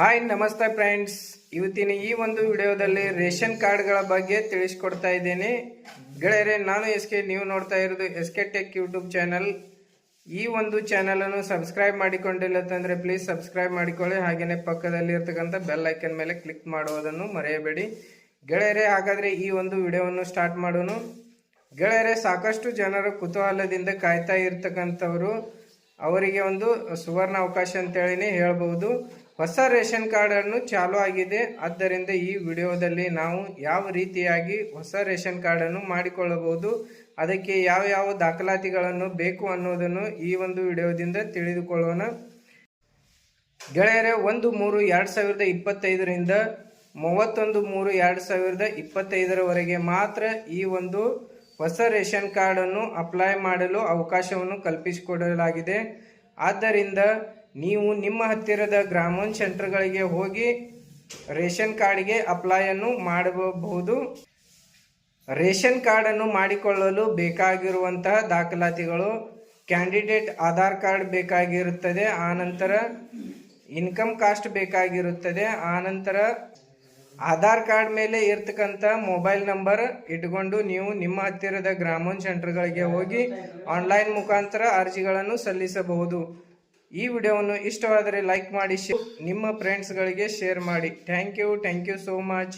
Hi ನಮಸ್ತೆ friends ಇವತ್ತಿನ ಈ ಒಂದು ವಿಡಿಯೋದಲ್ಲಿ ರೇಷನ್ ಕಾರ್ಡ್ಗಳ ಬಗ್ಗೆ ತಿಳಿಸ್ಕೊಡ್ತಾ ಇದ್ದೇನೆ. ಗೆಳೆಯರೆ, ನಾನು ಎಸ್ ಕೆ ನೀವು ನೋಡ್ತಾ ಇರೋದು S K tech YouTube channel ಈ ಒಂದು ಚಾನಲನ್ನು ಸಬ್ಸ್ಕ್ರೈಬ್ ಮಾಡಿಕೊಂಡಿಲ್ಲ ತಂದ್ರೆ ಪ್ಲೀಸ್ ಸಬ್ಸ್ಕ್ರೈಬ್ ಮಾಡಿಕೊಳ್ಳಿ. ಹಾಗೇನೆ ಪಕ್ಕದಲ್ಲಿ ಇರ್ತಕ್ಕಂಥ ಬೆಲ್ ಐಕನ್ ಮೇಲೆ ಕ್ಲಿಕ್ ಮಾಡುವುದನ್ನು ಮರೆಯಬೇಡಿ. ಗೆಳೆಯರೆ, ಹಾಗಾದ್ರೆ ಈ ಒಂದು ವಿಡಿಯೋವನ್ನು ಸ್ಟಾರ್ಟ್ ಮಾಡೋಣ. ಗೆಳೆಯರೆ, ಸಾಕಷ್ಟು ಜನರು ಕುತೂಹಲದಿಂದ ಕಾಯ್ತಾ ಇರ್ತಕ್ಕಂಥವರು. ಅವರಿಗೆ ಒಂದು ಸುವರ್ಣ ಅವಕಾಶ ಅಂತೇಳಿನೇ ಹೇಳ್ಬಹುದು. ಹೊಸ ರೇಷನ್ ಕಾರ್ಡನ್ನು ಚಾಲೂ ಆಗಿದೆ. ಆದ್ದರಿಂದ ಈ ವಿಡಿಯೋದಲ್ಲಿ ನಾವು ಯಾವ ರೀತಿಯಾಗಿ ಹೊಸ ರೇಷನ್ ಕಾರ್ಡನ್ನು ಮಾಡಿಕೊಳ್ಳಬಹುದು, ಅದಕ್ಕೆ ಯಾವ ಯಾವ ದಾಖಲಾತಿಗಳನ್ನು ಬೇಕು ಅನ್ನೋದನ್ನು ಈ ಒಂದು ವಿಡಿಯೋದಿಂದ ತಿಳಿದುಕೊಳ್ಳೋಣ. ಗೆಳೆಯರೆ, ಒಂದು ಮೂರು ಎರಡು ಸಾವಿರದ ಇಪ್ಪತ್ತೈದರಿಂದ ಮೂವತ್ತೊಂದು ಮೂರು ಎರಡು ಸಾವಿರದ ಇಪ್ಪತ್ತೈದರವರೆಗೆ ಮಾತ್ರ ಈ ಒಂದು ಹೊಸ ರೇಷನ್ ಕಾರ್ಡನ್ನು ಅಪ್ಲೈ ಮಾಡಲು ಅವಕಾಶವನ್ನು ಕಲ್ಪಿಸಿಕೊಡಲಾಗಿದೆ. ಆದ್ದರಿಂದ ನೀವು ನಿಮ್ಮ ಹತ್ತಿರದ ಗ್ರಾಮೋನ್ ಸೆಂಟರ್ಗಳಿಗೆ ಹೋಗಿ ರೇಷನ್ ಕಾರ್ಡ್ಗೆ ಅಪ್ಲೈಯನ್ನು ಮಾಡಬಹುದು. ರೇಷನ್ ಕಾರ್ಡನ್ನು ಮಾಡಿಕೊಳ್ಳಲು ಬೇಕಾಗಿರುವಂತಹ ದಾಖಲಾತಿಗಳು, ಕ್ಯಾಂಡಿಡೇಟ್ ಆಧಾರ್ ಕಾರ್ಡ್ ಬೇಕಾಗಿರುತ್ತದೆ ಆನಂತರ ಇನ್ಕಮ್ ಕಾಸ್ಟ್ ಬೇಕಾಗಿರುತ್ತದೆ ಆನಂತರ ಆಧಾರ್ ಕಾರ್ಡ್ ಮೇಲೆ ಇರ್ತಕ್ಕಂಥ ಮೊಬೈಲ್ ನಂಬರ್ ಇಟ್ಕೊಂಡು ನೀವು ನಿಮ್ಮ ಹತ್ತಿರದ ಗ್ರಾಮೋನ್ ಸೆಂಟರ್ಗಳಿಗೆ ಹೋಗಿ ಆನ್ಲೈನ್ ಮುಖಾಂತರ ಅರ್ಜಿಗಳನ್ನು ಸಲ್ಲಿಸಬಹುದು. ಈ ವಿಡಿಯೋವನ್ನು ಇಷ್ಟವಾದರೆ ಲೈಕ್ ಮಾಡಿ ನಿಮ್ಮ ಫ್ರೆಂಡ್ಸ್ಗಳಿಗೆ ಶೇರ್ ಮಾಡಿ. Thank you thank you so much